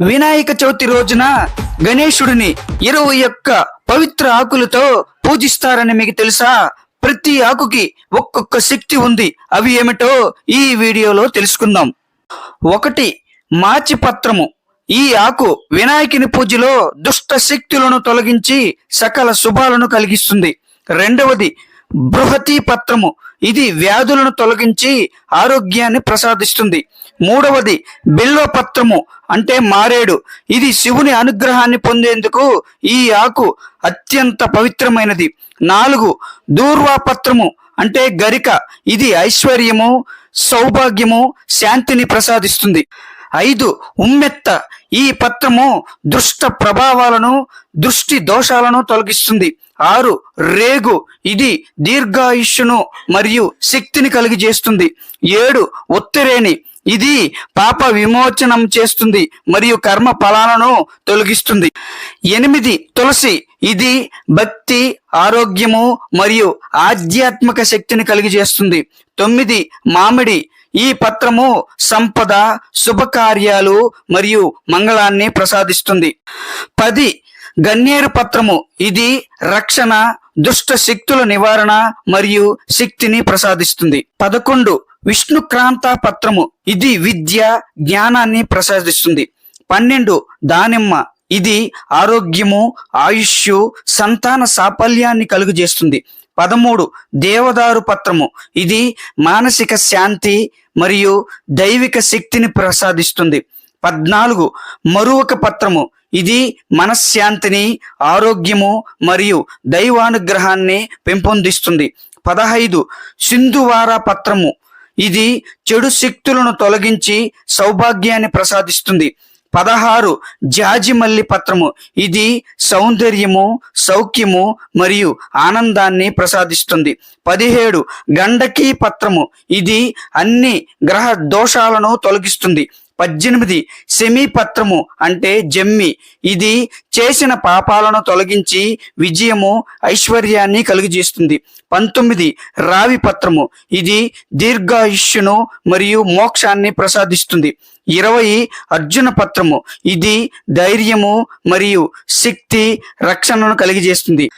వినాయక చవితి రోజున గణేశుడిని ఇరవై ఒక్క పవిత్ర ఆకులతో పూజిస్తారని మీకు తెలుసా? ప్రతి ఆకుకి ఒక్కొక్క శక్తి ఉంది. అవి ఏమిటో ఈ వీడియోలో తెలుసుకుందాం. ఒకటి మాచి పత్రము ఈ ఆకు వినాయకుని పూజలో దుష్ట శక్తులను తొలగించి సకల శుభాలను కలిగిస్తుంది. రెండవది బృహతి పత్రము. ఇది వ్యాధులను తొలగించి ఆరోగ్యాన్ని ప్రసాదిస్తుంది. మూడవది బిల్వపత్రము అంటే మారేడు. ఇది శివుని అనుగ్రహాన్ని పొందేందుకు ఈ ఆకు అత్యంత పవిత్రమైనది. నాలుగు దూర్వాపత్రము అంటే గరిక. ఇది ఐశ్వర్యము సౌభాగ్యము శాంతిని ప్రసాదిస్తుంది. ఐదు ఉమ్మెత్త. ఈ పత్రము దుష్ట ప్రభావాలను దృష్టి దోషాలను తొలగిస్తుంది. ఆరు రేగు. ఇది దీర్ఘాయుష్యును మరియు శక్తిని కలిగజేస్తుంది ఏడు ఉత్తరేణి ఇది పాప విమోచనం చేస్తుంది మరియు కర్మ ఫలాలను తొలగిస్తుంది. ఎనిమిది తులసి. ఇది భక్తి ఆరోగ్యము మరియు ఆధ్యాత్మిక శక్తిని కలిగజేస్తుంది తొమ్మిది మామిడి. ఈ పత్రము సంపద శుభకార్యాలు మరియు మంగళాన్ని ప్రసాదిస్తుంది. పది గన్నేరు పత్రము. ఇది రక్షణ దుష్ట శక్తుల నివారణ మరియు శక్తిని ప్రసాదిస్తుంది. పదకొండు విష్ణుక్రాంత పత్రము. ఇది విద్య జ్ఞానాన్ని ప్రసాదిస్తుంది. పన్నెండు దానిమ్మ. ఇది ఆరోగ్యము ఆయుష్ సంతాన సాఫల్యాన్ని కలుగజేస్తుంది. పదమూడు దేవదారు పత్రము. ఇది మానసిక శాంతి మరియు దైవిక శక్తిని ప్రసాదిస్తుంది. పద్నాలుగు మరువక పత్రము. ఇది మనశ్శాంతిని ఆరోగ్యము మరియు దైవానుగ్రహాన్ని పెంపొందిస్తుంది. పదహైదు సింధువార పత్రము. ఇది చెడు శక్తులను తొలగించి సౌభాగ్యాన్ని ప్రసాదిస్తుంది. పదహారు జాజిమల్లి పత్రము. ఇది సౌందర్యము సౌఖ్యము మరియు ఆనందాన్ని ప్రసాదిస్తుంది. పదిహేడు గండకీ పత్రము. ఇది అన్ని గ్రహ దోషాలను తొలగిస్తుంది. పద్దెనిమిది సెమీ పత్రము అంటే జమ్మి. ఇది చేసిన పాపాలను తొలగించి విజయము ఐశ్వర్యాన్ని కలుగజేస్తుంది. పంతొమ్మిది రావి పత్రము. ఇది దీర్ఘాయుష్యును మరియు మోక్షాన్ని ప్రసాదిస్తుంది. ఇరవై అర్జున పత్రము. ఇది ధైర్యము మరియు శక్తి రక్షణను కలిగజేస్తుంది.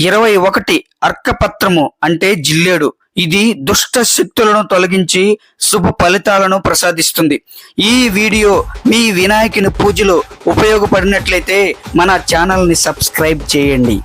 ఇరవై ఒకటి అర్కపత్రము అంటే జిల్లేడు. ఇది దుష్ట శక్తులను తొలగించి శుభ ఫలితాలను ప్రసాదిస్తుంది. ఈ వీడియో మీ వినాయకుని పూజలో ఉపయోగపడినట్లయితే మన ఛానల్ని సబ్స్క్రైబ్ చేయండి.